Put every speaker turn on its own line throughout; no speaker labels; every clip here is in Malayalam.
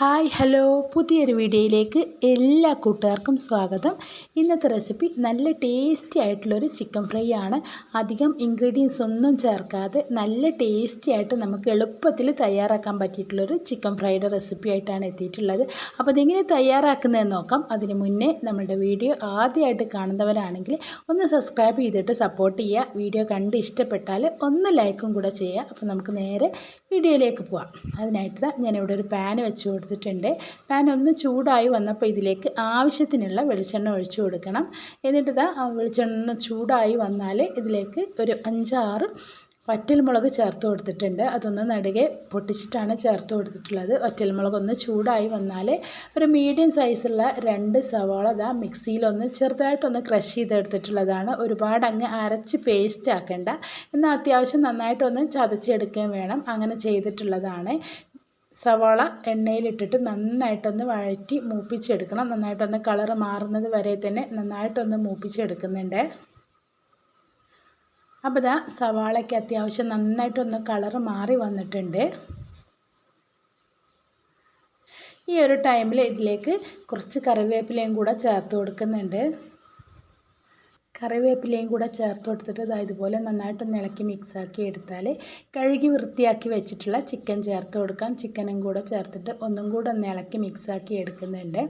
Hi hello. പുതിയൊരു വീഡിയോയിലേക്ക് എല്ലാ കൂട്ടുകാർക്കും സ്വാഗതം. ഇന്നത്തെ റെസിപ്പി നല്ല ടേസ്റ്റി ആയിട്ടുള്ളൊരു ചിക്കൻ ഫ്രൈ ആണ് അധികം ഇൻഗ്രീഡിയൻസ് ഒന്നും ചേർക്കാതെ നല്ല ടേസ്റ്റി ആയിട്ട് നമുക്ക് എളുപ്പത്തിൽ തയ്യാറാക്കാൻ പറ്റിയിട്ടുള്ളൊരു ചിക്കൻ ഫ്രൈയുടെ റെസിപ്പി ആയിട്ടാണ് എത്തിയിട്ടുള്ളത്. അപ്പോൾ അതെങ്ങനെ തയ്യാറാക്കുന്നതെന്ന് നോക്കാം. അതിന് മുന്നേ നമ്മുടെ വീഡിയോ ആദ്യമായിട്ട് കാണുന്നവരാണെങ്കിൽ ഒന്ന് സബ്സ്ക്രൈബ് ചെയ്തിട്ട് സപ്പോർട്ട് ചെയ്യുക. വീഡിയോ കണ്ട് ഇഷ്ടപ്പെട്ടാൽ ഒന്ന് ലൈക്കും കൂടെ ചെയ്യുക. അപ്പോൾ നമുക്ക് നേരെ വീഡിയോയിലേക്ക് പോവാം. അതിനായിട്ട് ഞാനിവിടെ ഒരു പാൻ വെച്ച് കൊടുത്തിട്ടുണ്ട്. പാൻ ഒന്ന് ചൂടായി വന്നപ്പോൾ ഇതിലേക്ക് ആവശ്യത്തിനുള്ള വെളിച്ചെണ്ണ ഒഴിച്ചു കൊടുക്കണം. എന്നിട്ട് ഇതാ വെളിച്ചെണ്ണ ചൂടായി വന്നാൽ ഇതിലേക്ക് ഒരു അഞ്ചാറ് വറ്റൽമുളക് ചേർത്ത് കൊടുത്തിട്ടുണ്ട്. അതൊന്ന് നടുകെ പൊട്ടിച്ചിട്ടാണ് ചേർത്ത് കൊടുത്തിട്ടുള്ളത്. വറ്റൽമുളക് ഒന്ന് ചൂടായി വന്നാൽ ഒരു മീഡിയം സൈസുള്ള രണ്ട് സവാള ഇതാ മിക്സിയിലൊന്ന് ചെറുതായിട്ടൊന്ന് ക്രഷ് ചെയ്തെടുത്തിട്ടുള്ളതാണ്. ഒരുപാട് അങ്ങ് അരച്ച് പേസ്റ്റ് ആക്കേണ്ട. എന്നാൽ അത്യാവശ്യം നന്നായിട്ടൊന്ന് ചതച്ചെടുക്കുകയും വേണം. അങ്ങനെ ചെയ്തിട്ടുള്ളതാണ്. സവാള എണ്ണയിലിട്ടിട്ട് നന്നായിട്ടൊന്ന് വഴറ്റി മൂപ്പിച്ചെടുക്കണം. നന്നായിട്ടൊന്ന് കളർ മാറുന്നത് വരെ തന്നെ നന്നായിട്ടൊന്ന് മൂപ്പിച്ചെടുക്കുന്നുണ്ട്. അപ്പോൾ ഇതാ സവാളയ്ക്ക് അത്യാവശ്യം നന്നായിട്ടൊന്ന് കളർ മാറി വന്നിട്ടുണ്ട്. ഈ ഒരു ടൈമിൽ ഇതിലേക്ക് കുറച്ച് കറിവേപ്പിലയും കൂടെ ചേർത്ത് കൊടുക്കുന്നുണ്ട്. കറിവേപ്പിലയും കൂടെ ചേർത്ത് കൊടുത്തിട്ട് ഇതാ ഇതുപോലെ നന്നായിട്ടൊന്ന് ഇളക്കി മിക്സാക്കി എടുത്താൽ കഴുകി വൃത്തിയാക്കി വെച്ചിട്ടുള്ള ചിക്കൻ ചേർത്ത് കൊടുക്കാം. ചിക്കനും കൂടെ ചേർത്തിട്ട് ഒന്നും കൂടെ ഒന്ന് ഇളക്കി മിക്സാക്കി എടുക്കുന്നുണ്ട്.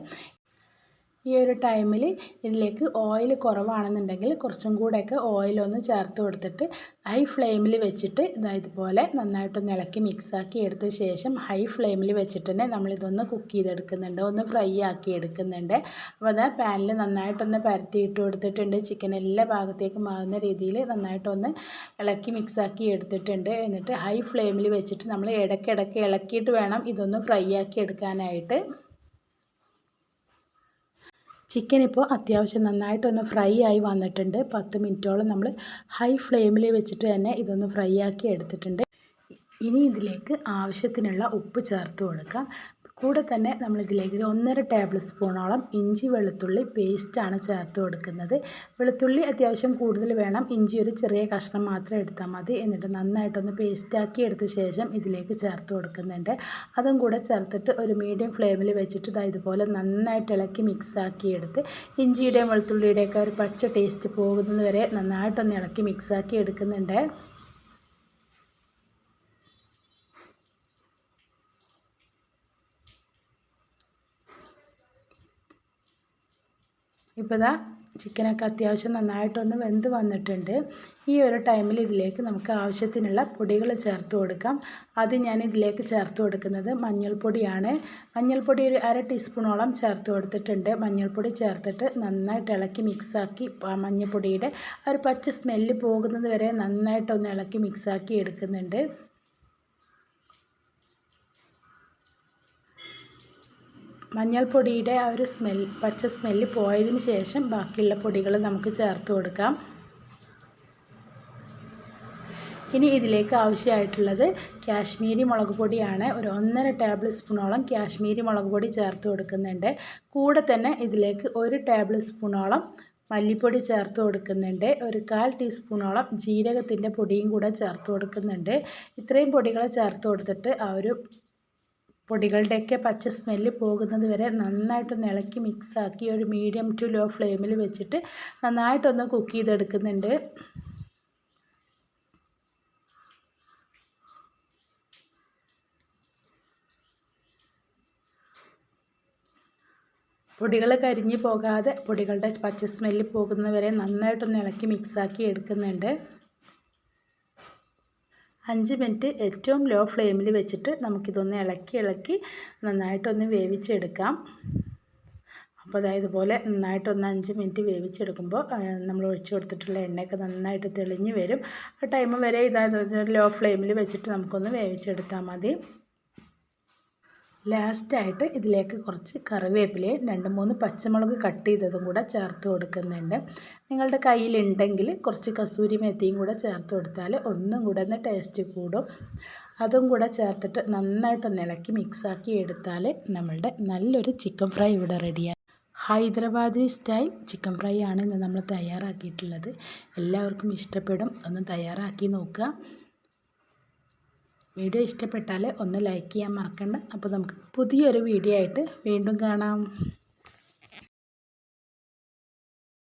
ഈ ഒരു ടൈമിൽ ഇതിലേക്ക് ഓയിൽ കുറവാണെന്നുണ്ടെങ്കിൽ കുറച്ചും കൂടെയൊക്കെ ഓയിലൊന്ന് ചേർത്ത് കൊടുത്തിട്ട് ഹൈ ഫ്ലെയിമിൽ വെച്ചിട്ട് ഇതാ ഇതുപോലെ നന്നായിട്ടൊന്ന് ഇളക്കി മിക്സാക്കി എടുത്ത ശേഷം ഹൈ ഫ്ലെയിമിൽ വെച്ചിട്ട് തന്നെ നമ്മളിതൊന്ന് കുക്ക് ചെയ്തെടുക്കുന്നുണ്ട്. ഒന്ന് ഫ്രൈ ആക്കി എടുക്കുന്നുണ്ട്. അപ്പോൾ അതാ പാനിൽ നന്നായിട്ടൊന്ന് പരത്തിയിട്ട് കൊടുത്തിട്ടുണ്ട്. ചിക്കൻ എല്ലാ ഭാഗത്തേക്കും ആകുന്ന രീതിയിൽ നന്നായിട്ടൊന്ന് ഇളക്കി മിക്സാക്കി എടുത്തിട്ടുണ്ട്. എന്നിട്ട് ഹൈ ഫ്ലെയിമിൽ വെച്ചിട്ട് നമ്മൾ ഇടയ്ക്കിടയ്ക്ക് ഇളക്കിയിട്ട് വേണം ഇതൊന്ന് ഫ്രൈ ആക്കി എടുക്കാനായിട്ട്. ചിക്കൻ ഇപ്പോൾ അത്യാവശ്യം നന്നായിട്ടൊന്ന് ഫ്രൈ ആയി വന്നിട്ടുണ്ട്. പത്ത് മിനിറ്റോളം നമ്മൾ ഹൈ ഫ്ലെയിമിൽ വെച്ചിട്ട് തന്നെ ഇതൊന്ന് ഫ്രൈ ആക്കി എടുത്തിട്ടുണ്ട്. ഇനി ഇതിലേക്ക് ആവശ്യത്തിനുള്ള ഉപ്പ് ചേർത്ത് കൊടുക്കാം. കൂടെ തന്നെ നമ്മളിതിലേക്ക് ഒന്നര ടേബിൾ സ്പൂണോളം ഇഞ്ചി വെളുത്തുള്ളി പേസ്റ്റാണ് ചേർത്ത് കൊടുക്കുന്നത്. വെളുത്തുള്ളി അത്യാവശ്യം കൂടുതൽ വേണം. ഇഞ്ചി ഒരു ചെറിയ കഷ്ണം മാത്രം എടുത്താൽ മതി. എന്നിട്ട് നന്നായിട്ടൊന്ന് പേസ്റ്റാക്കി എടുത്ത ശേഷം ഇതിലേക്ക് ചേർത്ത് കൊടുക്കുന്നുണ്ട്. അതും കൂടെ ചേർത്തിട്ട് ഒരു മീഡിയം ഫ്ലെയിമിൽ വെച്ചിട്ട് ഇതാ ഇതുപോലെ നന്നായിട്ട് ഇളക്കി മിക്സാക്കി എടുത്ത് ഇഞ്ചിയുടെയും വെളുത്തുള്ളിയുടെയൊക്കെ ഒരു പച്ച ടേസ്റ്റ് പോകുന്നത് വരെ നന്നായിട്ടൊന്ന് ഇളക്കി മിക്സാക്കി എടുക്കുന്നുണ്ട്. ഇപ്പോൾ ഇതാ ചിക്കനൊക്കെ അത്യാവശ്യം നന്നായിട്ടൊന്ന് വെന്ത് വന്നിട്ടുണ്ട്. ഈ ഒരു ടൈമിൽ ഇതിലേക്ക് നമുക്ക് ആവശ്യത്തിനുള്ള പൊടികൾ ചേർത്ത് കൊടുക്കാം. അത് ഞാൻ ഇതിലേക്ക് ചേർത്ത് കൊടുക്കുന്നത് മഞ്ഞൾപ്പൊടിയാണ്. മഞ്ഞൾപ്പൊടി ഒരു അര ടീസ്പൂണോളം ചേർത്ത് കൊടുത്തിട്ടുണ്ട്. മഞ്ഞൾപ്പൊടി ചേർത്തിട്ട് നന്നായിട്ട് ഇളക്കി മിക്സാക്കി മഞ്ഞൾപ്പൊടിയുടെ ഒരു പച്ച സ്മെല്ല് പോകുന്നത് വരെ നന്നായിട്ടൊന്ന് ഇളക്കി മിക്സാക്കി എടുക്കുന്നുണ്ട്. മഞ്ഞൾപ്പൊടിയുടെ ആ ഒരു സ്മെൽ പച്ച സ്മെല്ല് പോയതിന് ശേഷം ബാക്കിയുള്ള പൊടികൾ നമുക്ക് ചേർത്ത് കൊടുക്കാം. ഇനി ഇതിലേക്ക് ആവശ്യമായിട്ടുള്ളത് കാശ്മീരി മുളക് പൊടിയാണ്. ഒരു ഒന്നര ടേബിൾ സ്പൂണോളം കാശ്മീരി മുളക് പൊടി ചേർത്ത് കൊടുക്കുന്നുണ്ട്. കൂടെ തന്നെ ഇതിലേക്ക് ഒരു ടേബിൾ സ്പൂണോളം മല്ലിപ്പൊടി ചേർത്ത് കൊടുക്കുന്നുണ്ട്. ഒരു കാൽ ടീസ്പൂണോളം ജീരകത്തിന്റെ പൊടിയും കൂടെ ചേർത്ത് കൊടുക്കുന്നുണ്ട്. ഇത്രയും പൊടികൾ ചേർത്ത് കൊടുത്തിട്ട് ആ ഒരു പൊടികളുടെയൊക്കെ പച്ച സ്മെല്ല് പോകുന്നത് വരെ നന്നായിട്ടൊന്ന് ഇളക്കി മിക്സാക്കി ഒരു മീഡിയം ടു ലോ ഫ്ലെയിമിൽ വെച്ചിട്ട് നന്നായിട്ടൊന്ന് കുക്ക് ചെയ്തെടുക്കുന്നുണ്ട്. പൊടികൾ കരിഞ്ഞു പോകാതെ പൊടികളുടെ പച്ച സ്മെല്ല് പോകുന്നവരെ നന്നായിട്ടൊന്ന് ഇളക്കി മിക്സാക്കി എടുക്കുന്നുണ്ട്. അഞ്ച് മിനിറ്റ് ഏറ്റവും ലോ ഫ്ലെയിമിൽ വെച്ചിട്ട് നമുക്കിതൊന്ന് ഇളക്കി ഇളക്കി നന്നായിട്ടൊന്ന് വേവിച്ചെടുക്കാം. അപ്പോൾ അതായത് ഇതുപോലെ നന്നായിട്ടൊന്ന് അഞ്ച് മിനിറ്റ് വേവിച്ചെടുക്കുമ്പോൾ നമ്മൾ ഒഴിച്ചു കൊടുത്തിട്ടുള്ള എണ്ണയൊക്കെ നന്നായിട്ട് തെളിഞ്ഞ് വരും. ആ ടൈം വരെ ഇതായത് ലോ ഫ്ലെയിമിൽ വെച്ചിട്ട് നമുക്കൊന്ന് വേവിച്ചെടുത്താൽ മതി. ലാസ്റ്റായിട്ട് ഇതിലേക്ക് കുറച്ച് കറിവേപ്പിലയും രണ്ട് മൂന്ന് പച്ചമുളക് കട്ട് ചെയ്തതും കൂടെ ചേർത്ത് കൊടുക്കുന്നുണ്ട്. നിങ്ങളുടെ കയ്യിലുണ്ടെങ്കിൽ കുറച്ച് കസൂരി മെത്തിയും കൂടെ ചേർത്ത് കൊടുത്താൽ ഒന്നും കൂടെ ഒന്ന് ടേസ്റ്റ് കൂടും. അതും കൂടെ ചേർത്തിട്ട് നന്നായിട്ടൊന്ന് ഇളക്കി മിക്സാക്കി എടുത്താൽ നമ്മളുടെ നല്ലൊരു ചിക്കൻ ഫ്രൈ ഇവിടെ റെഡിയാണ് ഹൈദരാബാദി സ്റ്റൈൽ ചിക്കൻ ഫ്രൈ ആണ് ഇന്ന് നമ്മൾ തയ്യാറാക്കിയിട്ടുള്ളത്. എല്ലാവർക്കും ഇഷ്ടപ്പെടും. ഒന്ന് തയ്യാറാക്കി നോക്കുക. വീഡിയോ ഇഷ്ടപ്പെട്ടാൽ ഒന്ന് ലൈക്ക് ചെയ്യാൻ മറക്കണ്ട. അപ്പോൾ നമുക്ക് പുതിയൊരു വീഡിയോ ആയിട്ട് വീണ്ടും കാണാം.